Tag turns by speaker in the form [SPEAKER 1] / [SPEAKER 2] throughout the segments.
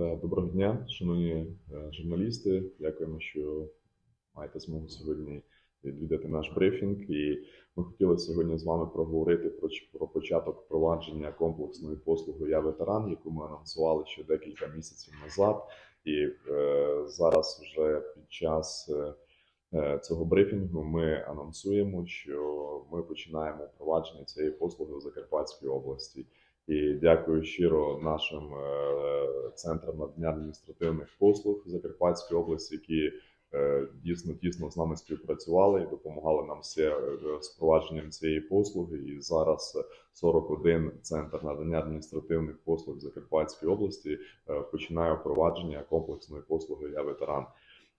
[SPEAKER 1] Е, Доброго дня, шановні е, журналісти. Дякуємо, що маєте змогу сьогодні відвідати наш брифінг. І ми хотіли сьогодні з вами проговорити про, про початок впровадження комплексної послуги Я ветеран, яку ми анонсували ще декілька місяців назад. І е, зараз вже під час е, е, цього брифінгу ми анонсуємо, що ми починаємо впровадження цієї послуги в Закарпатській області. І дякую щиро нашим е, центрам надання адміністративних послуг Закарпатської області, які е, дійсно тісно з нами співпрацювали і допомагали нам все е, з впровадженням цієї послуги. І зараз 41 центр надання адміністративних послуг Закарпатської області е, починає впровадження комплексної послуги Я ветеран.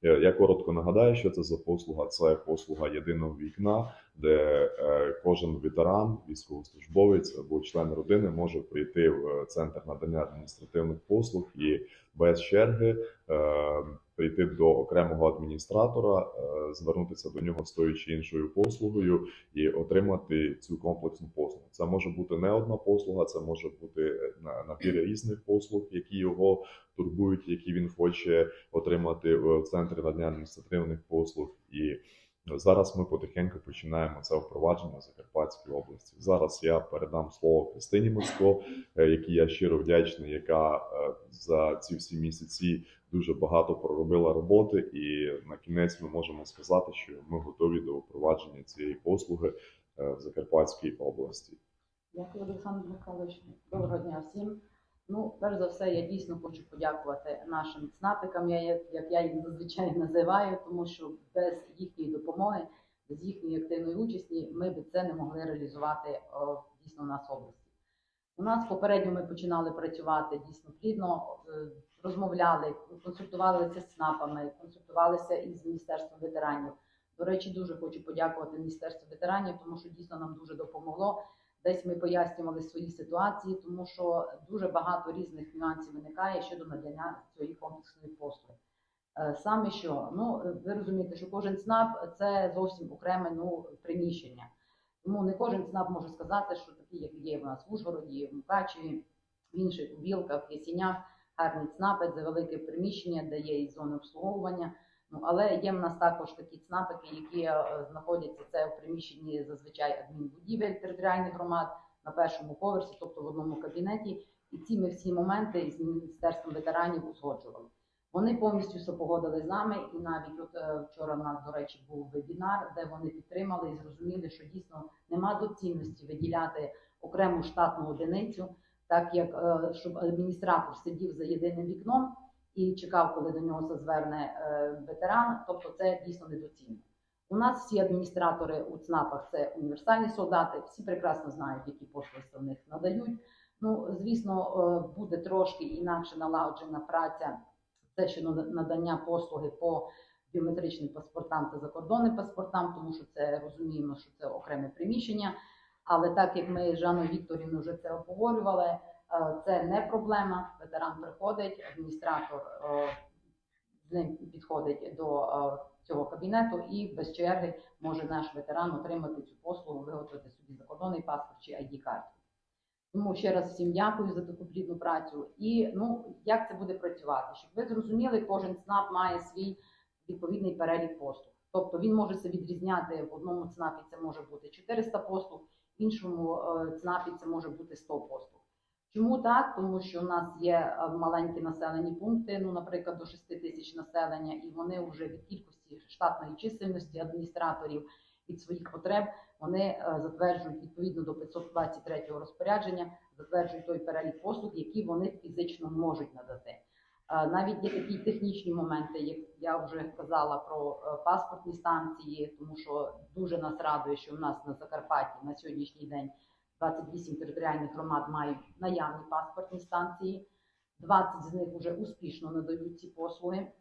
[SPEAKER 1] Е, Я коротко нагадаю, що це за послуга. Це послуга єдиного вікна, де е, кожен ветеран, військовослужбовець або член родини може прийти в е, центр надання адміністративних послуг і без черги прийти до окремого адміністратора, е, звернутися до нього з тою чи іншою послугою і отримати цю комплексну послугу. Це може бути не одна послуга, це може бути е, на- набір різних послуг, які його турбують, які він хоче отримати в центрі надання адміністративних послуг. І зараз ми потихеньку починаємо це впровадження в Закарпатській області. Зараз я передам слово Христині Моцко, е, якій я щиро вдячний, яка е, за ці всі місяці дуже багато проробила роботи, і на кінець ми можемо сказати, що ми готові до впровадження цієї послуги е, в Закарпатській області.
[SPEAKER 2] Дякую, Олександр Михайлович. Доброго дня всім. Ну, перш за все, я дійсно хочу подякувати нашим ЦНАПикам, як, я їх зазвичай називаю, тому що без їхньої допомоги, без їхньої активної участі ми б це не могли реалізувати о, дійсно в нас області. У нас попередньо ми починали працювати дійсно плідно, е, розмовляли, консультувалися з ЦНАПами, консультувалися із Міністерством ветеранів. До речі, дуже хочу подякувати Міністерству ветеранів, тому що дійсно нам дуже допомогло. Десь ми пояснювали свої ситуації, тому що дуже багато різних нюансів виникає щодо надання цієї комплексної послуги. Е, Саме що, ну ви розумієте, що кожен ЦНАП це зовсім окреме ну, приміщення. Тому не кожен ЦНАП може сказати, що такі, як є в нас в Ужгороді, в Мукачеві, в інших у Білках, в Ясінях, гарні ЦНАПи, це велике приміщення, де є і зони обслуговування. Ну, але є в нас також такі ЦНАПики, які е, знаходяться це в приміщенні зазвичай адмінбудівель територіальних громад на першому поверсі, тобто в одному кабінеті. І ці ми всі моменти із міністерством ветеранів узгоджували. Вони повністю все погодили з нами, і навіть от е, вчора в нас, до речі, був вебінар, де вони підтримали і зрозуміли, що дійсно нема доцільності виділяти окрему штатну одиницю, так як е, щоб адміністратор сидів за єдиним вікном і чекав, коли до нього зверне е, ветеран. Тобто це дійсно недоцільно. У нас всі адміністратори у ЦНАПах це універсальні солдати, всі прекрасно знають, які послуги в них надають. Ну, звісно, е, буде трошки інакше налагоджена праця, це щодо надання послуги по біометричним паспортам та закордонним паспортам, тому що це розуміємо, що це окреме приміщення. Але так як ми з Жаною Вікторівною вже це обговорювали, це не проблема. Ветеран приходить, адміністратор е, з ним підходить до е, цього кабінету і без черги може наш ветеран отримати цю послугу, виготовити собі закордонний паспорт чи id карту Тому ще раз всім дякую за таку плідну працю. І ну як це буде працювати? Щоб ви зрозуміли, кожен ЦНАП має свій відповідний перелік послуг. Тобто він може це відрізняти в одному ЦНАПі це може бути 400 послуг, в іншому е, ЦНАПі це може бути 100 послуг. Чому так? Тому що у нас є е, маленькі населені пункти, ну, наприклад, до 6 тисяч населення, і вони вже від кількості штатної чисельності адміністраторів від своїх потреб вони е, затверджують відповідно до 523 розпорядження, затверджують той перелік послуг, які вони фізично можуть надати. Е, Навіть є такі технічні моменти, як я вже казала про паспортні станції, тому що дуже нас радує, що в нас на Закарпатті на сьогоднішній день 28 територіальних громад мають наявні паспортні станції. 20 з них вже успішно надають ці послуги.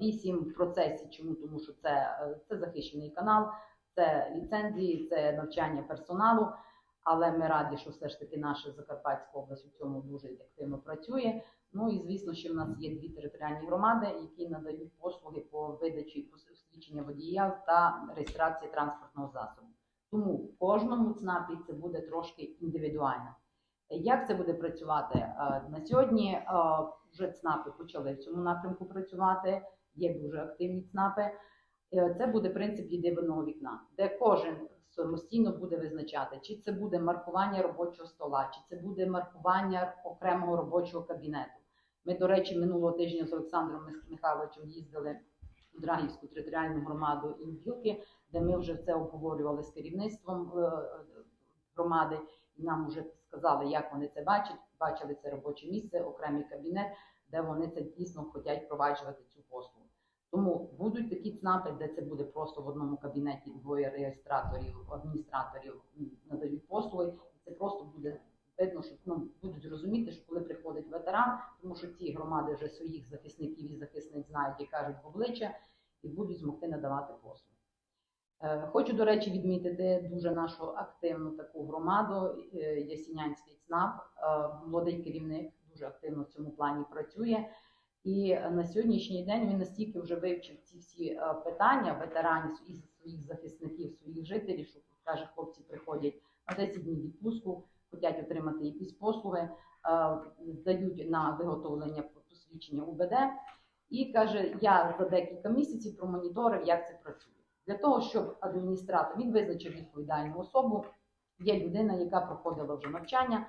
[SPEAKER 2] 8 в процесі. Чому? Тому що це, е, це захищений канал, це ліцензії, це навчання персоналу. Але ми раді, що все ж таки наша Закарпатська область у цьому дуже активно працює. Ну і звісно, що в нас є дві територіальні громади, які надають послуги по видачі посвідчення водія та реєстрації транспортного засобу. Тому кожному ЦНАПі це буде трошки індивідуально. Як це буде працювати? Е, На сьогодні е, вже ЦНАПи почали в цьому напрямку працювати, є дуже активні ЦНАПи. Е, Це буде принцип єдиного вікна, де кожен самостійно буде визначати, чи це буде маркування робочого стола, чи це буде маркування окремого робочого кабінету. Ми, до речі, минулого тижня з Олександром Мих- Михайловичем їздили Драгівську територіальну громаду і де ми вже це обговорювали з керівництвом е, громади, і нам вже сказали, як вони це бачать. Бачили це робоче місце, окремий кабінет, де вони це дійсно хочуть впроваджувати цю послугу. Тому будуть такі ЦНАПи, де це буде просто в одному кабінеті двоє реєстраторів, адміністраторів надають послуги. І це просто буде видно, що ну, будуть розуміти, що коли приходить ветеран, тому що ці громади вже своїх захисників і захисниць знають і кажуть в обличчя, і будуть змогти надавати послуги. Е, Хочу, до речі, відмітити дуже нашу активну таку громаду е, Ясінянський ЦНАП. Е, Молодий керівник дуже активно в цьому плані працює. І на сьогоднішній день він настільки вже вивчив ці всі питання ветеранів і своїх захисників, своїх жителів, що каже, хлопці приходять на 10 днів відпустку, хочуть отримати якісь послуги, е, здають на виготовлення посвідчення УБД. І каже, я за декілька місяців промоніторив, як це працює. Для того, щоб адміністратор він визначив відповідальну особу, є людина, яка проходила вже навчання.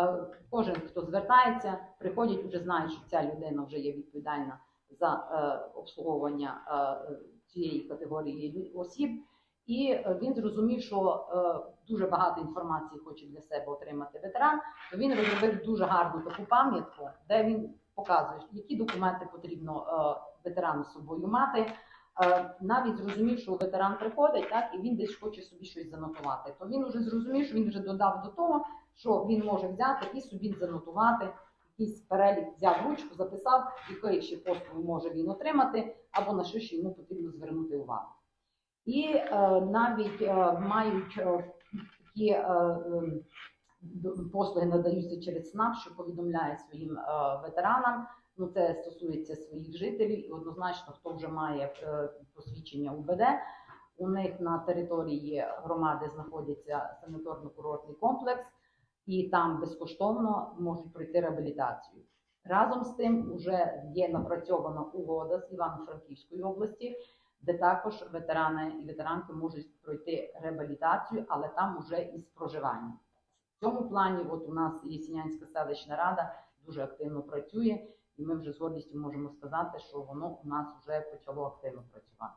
[SPEAKER 2] Е, Кожен, хто звертається, приходять, вже знають, що ця людина вже є відповідальна за е, обслуговування цієї категорії осіб. І е, він зрозумів, що е, дуже багато інформації хоче для себе отримати ветеран. То він розробив дуже гарну таку пам'ятку, де він показує, які документи потрібно е, ветерану з собою мати. Навіть зрозумів, що ветеран приходить, так і він десь хоче собі щось занотувати. То він вже зрозумів, що він вже додав до того, що він може взяти і собі занотувати якийсь перелік, взяв ручку, записав, якої ще послуги може він отримати, або на що ще йому потрібно звернути увагу. І е, навіть е, мають е, такі послуги надаються через СНАП, що повідомляє своїм ветеранам. Ну, це стосується своїх жителів, і однозначно, хто вже має посвідчення УБД, у них на території громади знаходиться санаторно-курортний комплекс, і там безкоштовно можуть пройти реабілітацію. Разом з тим вже є напрацьована угода з Івано-Франківської області, де також ветерани і ветеранки можуть пройти реабілітацію, але там уже із проживанням. В цьому плані, от у нас Єсінянська селищна рада дуже активно працює, і ми вже з гордістю можемо сказати, що воно у нас вже почало активно працювати.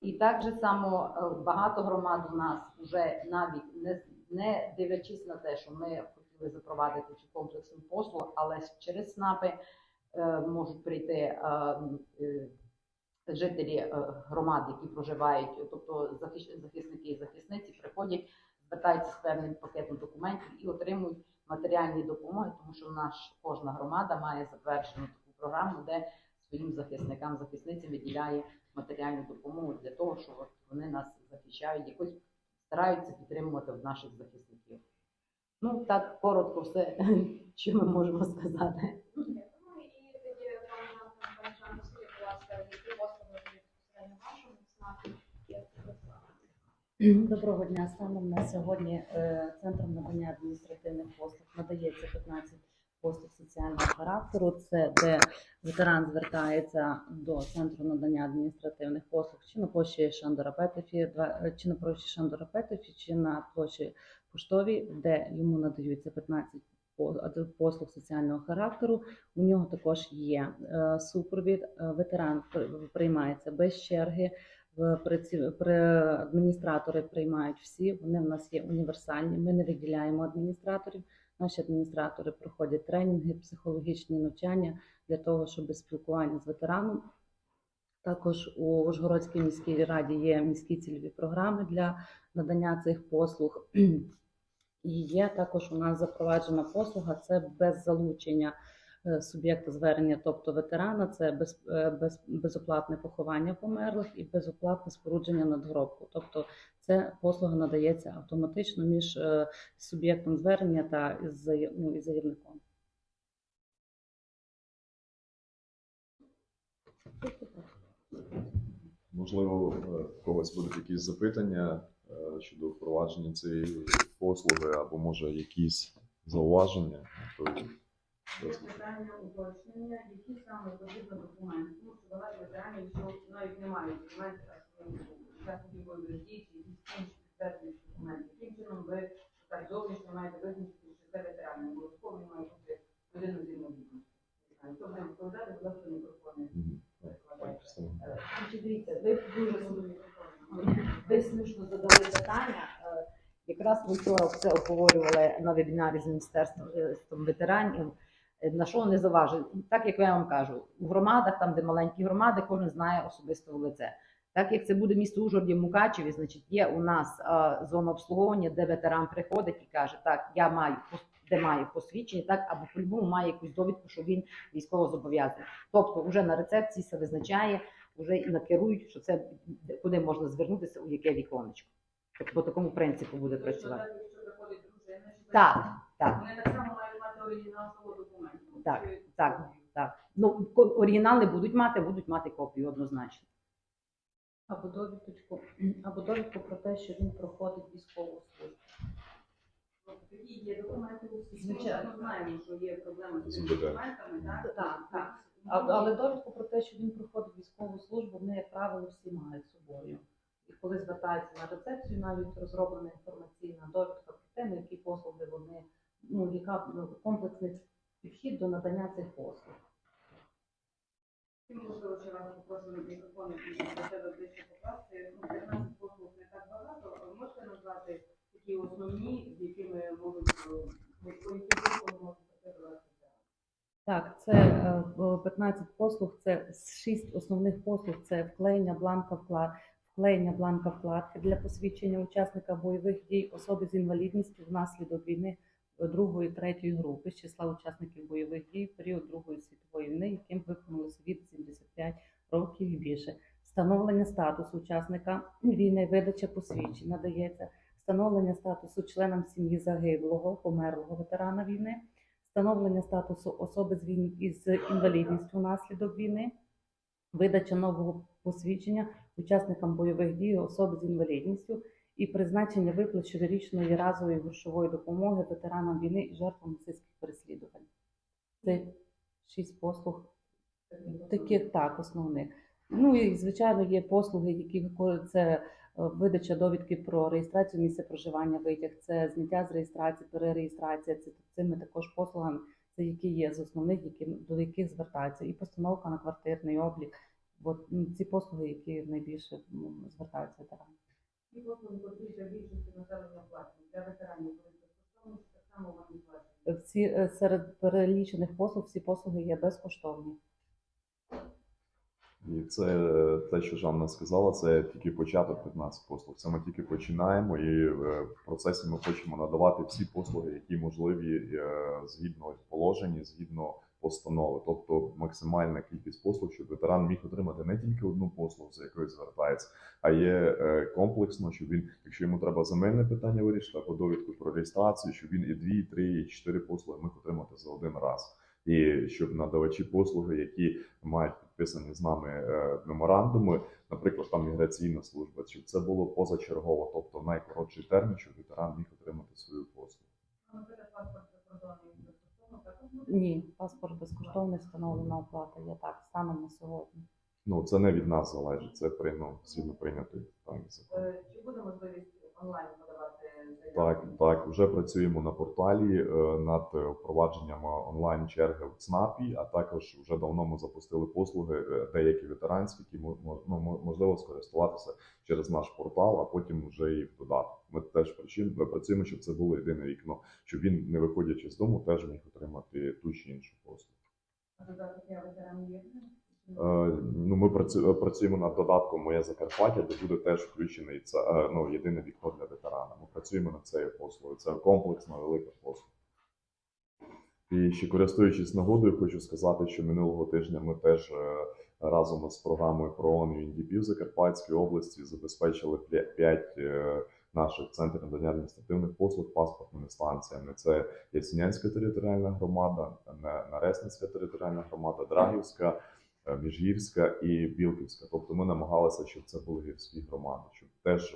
[SPEAKER 2] І так же само е, багато громад у нас вже навіть не, не дивлячись на те, що ми хотіли запровадити цю комплексну послугу, але через СНАПи е, можуть прийти е, е, жителі е, громад, які проживають, тобто захисники і захисниці приходять, звертаються з певним пакетом документів і отримують матеріальні допомоги, тому що наш кожна громада має затверджену таку програму, де своїм захисникам захисницям виділяє матеріальну допомогу для того, щоб вони нас захищають, якось стараються підтримувати наших захисників. Ну так коротко все, що ми можемо сказати.
[SPEAKER 3] Ну і тоді пане пане Жан, розкажіть, будь ласка, які послуги будуть безпосередньо в вашому ЦНАПі, як це працювати?
[SPEAKER 4] Доброго дня. Станом на сьогодні е, центром надання адміністративних послуг надається 15 послуг соціального характеру. Це де ветеран звертається до центру надання адміністративних послуг чи на площі Шандора Петефі, е, чи на площі Шандора Петефі, чи на площі Поштовій, де йому надаються 15 послуг соціального характеру. У нього також є е, супровід. Ветеран приймається без черги. При адміністратори приймають всі. Вони в нас є універсальні. Ми не виділяємо адміністраторів. Наші адміністратори проходять тренінги, психологічні навчання для того, щоб спілкування з ветераном. Також у Ужгородській міській раді є міські цільові програми для надання цих послуг. І є також у нас запроваджена послуга це без залучення е, суб'єкта звернення, тобто ветерана, це без, е, без, безоплатне поховання померлих і безоплатне спорудження надгробку. Тобто це послуга надається автоматично між е, суб'єктом звернення та із, ну, із заявником.
[SPEAKER 1] Можливо, е, в когось будуть якісь запитання е, щодо впровадження цієї послуги, або може якісь зауваження. Тобто,
[SPEAKER 5] Є питання уточнення, які саме потрібно документи. Ну, що багато ветеранів, що навіть не мають документів, а бойових дій, чи якісь інші підтверджуючі документи. Яким чином ви так зовнішньо маєте визначити, що це ветеран? Обов'язково він має бути людина з інвалідністю. Хто буде відповідати, будь ласка, мікрофони.
[SPEAKER 2] Е, Значить, дивіться, ви дуже ви смішно задали питання. Е, Якраз ми вчора це обговорювали на вебінарі з міністерством е, ветеранів. На що вони заважили? Так як я вам кажу, у громадах, там де маленькі громади, кожен знає особисто в лице. Так як це буде місто Ужгороді, Мукачеві, значить є у нас е, зона обслуговування, де ветеран приходить і каже, так, я маю де має посвідчення, так або по-любому має якусь довідку, що він військово зобов'язаний. Тобто, вже на рецепції це визначає, вже і накерують, що це куди можна звернутися, у яке віконечко. Тобто по такому принципу буде працювати.
[SPEAKER 5] Тобто, чи
[SPEAKER 2] Так, так.
[SPEAKER 5] Вони так само мають мати оригінал свого документу.
[SPEAKER 2] Так,
[SPEAKER 5] Чи-
[SPEAKER 2] так. Так, ну ко- оригінали будуть мати, будуть мати копію однозначно.
[SPEAKER 4] Або довідку, або довідку про те, що він проходить військову службу.
[SPEAKER 5] Такі є документи у всіх.
[SPEAKER 4] Звичайно.
[SPEAKER 5] Ми знаємо, що є проблеми з
[SPEAKER 1] З МВД.
[SPEAKER 5] документами, так?
[SPEAKER 4] Так,
[SPEAKER 5] так.
[SPEAKER 4] А- Але довідку про те, що він проходить військову службу, вони, як правило, всі мають з собою. І коли звертаються на рецепцію, навіть розроблена інформаційна довідка про те, на які послуги вони, ну, яка ну, комплексний підхід до надання цих послуг.
[SPEAKER 5] Можливо, ще раз попрошу мікрофон до тебе ближче покласти. Ну, 15 послуг не так багато, можете назвати такі основні, з якими можуть, е, працювати?
[SPEAKER 4] Так, це е, 15 послуг, це 6 основних послуг: це вклеєння бланка вклад, вклеєння бланка вкладки для посвідчення учасника бойових дій, особи з інвалідністю внаслідок війни другої, третьої групи з числа учасників бойових дій в період Другої світової війни, яким виповнилося від 75 років і більше. Встановлення статусу учасника війни, видача посвідчень надається, встановлення статусу членам сім'ї загиблого, померлого ветерана війни. Встановлення статусу особи з війн із інвалідністю внаслідок війни, видача нового посвідчення учасникам бойових дій особи з інвалідністю і призначення виплат щорічної разової грошової допомоги ветеранам війни і жертвам нацистських переслідувань. Це шість послуг таких так основних. Ну і звичайно є послуги, які це е, видача довідки про реєстрацію місця проживання, витяг, це зняття з реєстрації, перереєстрація. Це цими також послугами, це які є з основних, які до яких звертаються, і постановка на квартирний облік. От ну, ці послуги, які найбільше ну, звертаються ветерани.
[SPEAKER 5] Ці послуги потрібні більшості населення платні. Для ветеранів коли безкоштовно, так само вони платять.
[SPEAKER 4] Всі е, серед перелічених послуг всі послуги є безкоштовні.
[SPEAKER 1] І це е, те, що Жанна сказала, це тільки початок 15 послуг. Це ми тільки починаємо, і е, в процесі ми хочемо надавати всі послуги, які можливі згідно положення, згідно постанови. Тобто максимальна кількість послуг, щоб ветеран міг отримати не тільки одну послугу, за якою звертається, а є е, комплексно, щоб він, якщо йому треба земельне питання вирішити або довідку про реєстрацію, щоб він і дві, і три, і чотири послуги міг отримати за один раз. І щоб надавачі послуги, які мають підписані з нами е, меморандуми, наприклад, там міграційна служба, щоб це було позачергово, тобто найкоротший термін, щоб ветеран міг отримати свою послугу.
[SPEAKER 4] Ні, паспорт безкоштовний, встановлена оплата є так, станом на сьогодні.
[SPEAKER 1] Ну це не від нас залежить, це при ну, згідно прийнятий закон.
[SPEAKER 5] Е, Чи буде можливість онлайн подавати?
[SPEAKER 1] Так, так, вже працюємо на порталі е, над впровадженням онлайн черги в ЦНАПі, а також вже давно ми запустили послуги е, деякі ветеранські, які ну, можливо скористуватися через наш портал, а потім вже і в додаток. Ми теж працюємо, ми працюємо, щоб це було єдине вікно, щоб він, не виходячи з дому, теж міг отримати ту чи іншу послугу.
[SPEAKER 5] А додаток я ветеран є?
[SPEAKER 1] Е, Ну, ми працю- працюємо над додатком Моє Закарпаття, де буде теж включений це е, ну, єдине вікно для ветерана. Ми працюємо над цією послугою. Це комплексна велика послуга. І ще користуючись нагодою, хочу сказати, що минулого тижня ми теж е, разом з програмою ПРООН і в Закарпатській області забезпечили 5 наших центрів надання адміністративних послуг паспортними станціями. Це Ясінянська територіальна громада, Наресницька територіальна громада, Драгівська, Міжгірська і Білківська. Тобто ми намагалися, щоб це були гірські громади, щоб теж,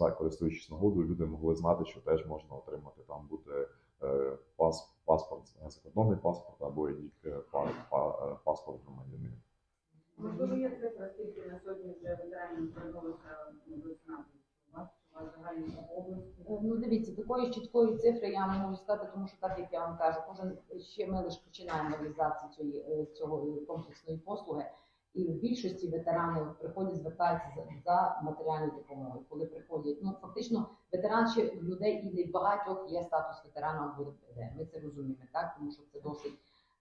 [SPEAKER 1] е, користуючись нагодою, люди могли знати, що теж можна отримати там буде е, пас, паспорт, закордонний паспорт або е, е, паспорт громадянина.
[SPEAKER 5] Можливо, є цифра, скільки на сьогодні вже ветеранів звернулося до СНАПу? У у?
[SPEAKER 2] Е, Ну, дивіться, такої чіткої цифри я не можу сказати, тому що так як я вам кажу, кожен ще ми лише починаємо реалізацію цієї е, цього комплексної послуги. І в більшості ветеранів приходять звертаються за, за матеріальною допомогою. Коли приходять, ну фактично ветеран ще в людей і в багатьох є статус ветерана або ДПД. Ми це розуміємо, так тому що це досить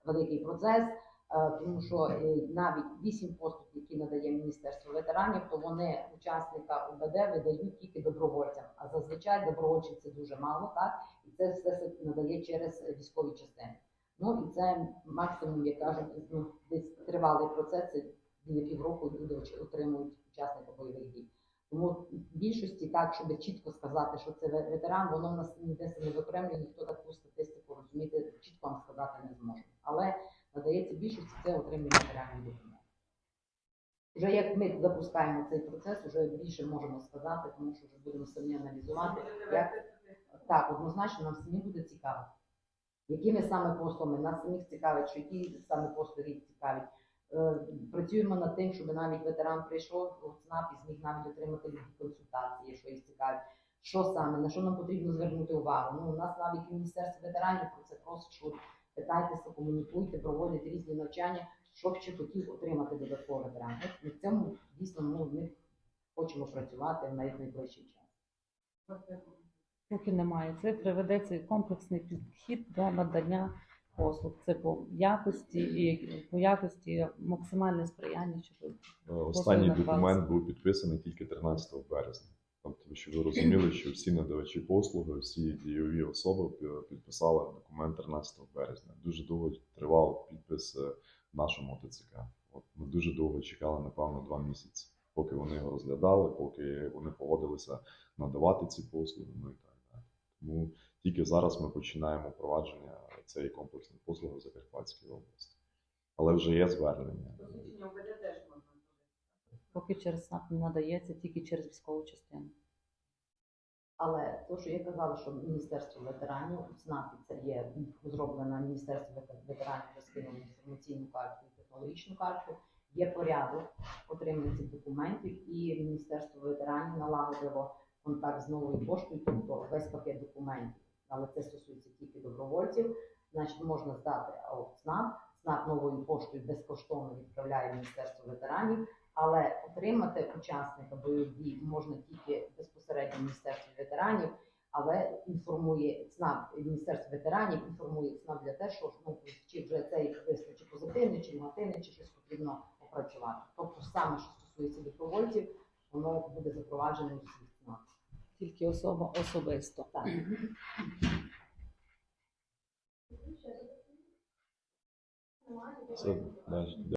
[SPEAKER 2] великий процес. Е, Тому що е, навіть вісім послуг, які надає Міністерство ветеранів, то вони учасника УБД видають тільки добровольцям. А зазвичай добровольців це дуже мало, так і це все надає через військові частини. Ну і це максимум, як кажуть, ну десь тривалий процес. Це біля півроку люди отримують учасника бойових дій. Тому в більшості так, щоб чітко сказати, що це ветеран, воно в нас ніде не виокремлює, ніхто таку статистику розуміти, чітко вам сказати не зможе. Але надається більшості це отримання матеріальної допомоги. Вже як ми запускаємо цей процес, вже більше можемо сказати, тому що вже будемо самі аналізувати. Як так, однозначно нам самі буде цікаво. Якими саме послугами нас самих цікавить, що які саме послуги цікавить. Е, Працюємо над тим, щоб навіть ветеран прийшов у ЦНАП і зміг навіть отримати консультації, що їх цікавить. Що саме, на що нам потрібно звернути увагу? Ну, у нас навіть Міністерство ветеранів про це просить, що питайтеся, комунікуйте, проводять різні навчання, що б ще хотів отримати додатково ветеран. От В цьому дійсно ми хочемо працювати в найближчий час.
[SPEAKER 4] Поки немає цифри, ведеться комплексний підхід до надання послуг. Це по якості і по якості максимальне сприяння, щоб
[SPEAKER 1] Е, Останній
[SPEAKER 4] надавалися.
[SPEAKER 1] документ був підписаний тільки 13 березня. Тобто, щоб ви розуміли, що всі надавачі послуги, всі дійові особи підписали документ 13 березня. Дуже довго тривав підпис е, в нашому ТЦК. От ми дуже довго чекали, напевно, два місяці, поки вони його розглядали, поки вони погодилися надавати ці послуги. Ну і так далі. Тому тільки зараз ми починаємо впровадження цієї комплексної послуги в Закарпатській області. Але вже є звернення.
[SPEAKER 5] Посвідчення ОБД теж можна зробити.
[SPEAKER 4] Поки через СНАП надається тільки через військову частину.
[SPEAKER 2] Але то, що я казала, що Міністерство ветеранів у ЦНАПі це є зроблена Міністерство ветеранів розкинуло інформаційну картку і технологічну картку. Є порядок отримання цих документів, і Міністерство ветеранів налагодило контакт з новою поштою, тобто весь пакет документів. Але це стосується тільки добровольців. Значить, можна здати в ЦНАП новою поштою безкоштовно відправляє Міністерство ветеранів. Але отримати учасника бойових дій можна тільки безпосередньо в Міністерстві ветеранів, але інформує ЦНАП, Міністерство ветеранів інформує ЦНАП для те, що ну, чи вже цей лист чи позитивний, чи негативний, чи щось потрібно опрацювати. Тобто саме, що стосується добровольців, воно буде запроваджено у всіх ЦНАП.
[SPEAKER 4] Тільки особа особисто.
[SPEAKER 2] Так.
[SPEAKER 3] Немає?
[SPEAKER 1] Це, да,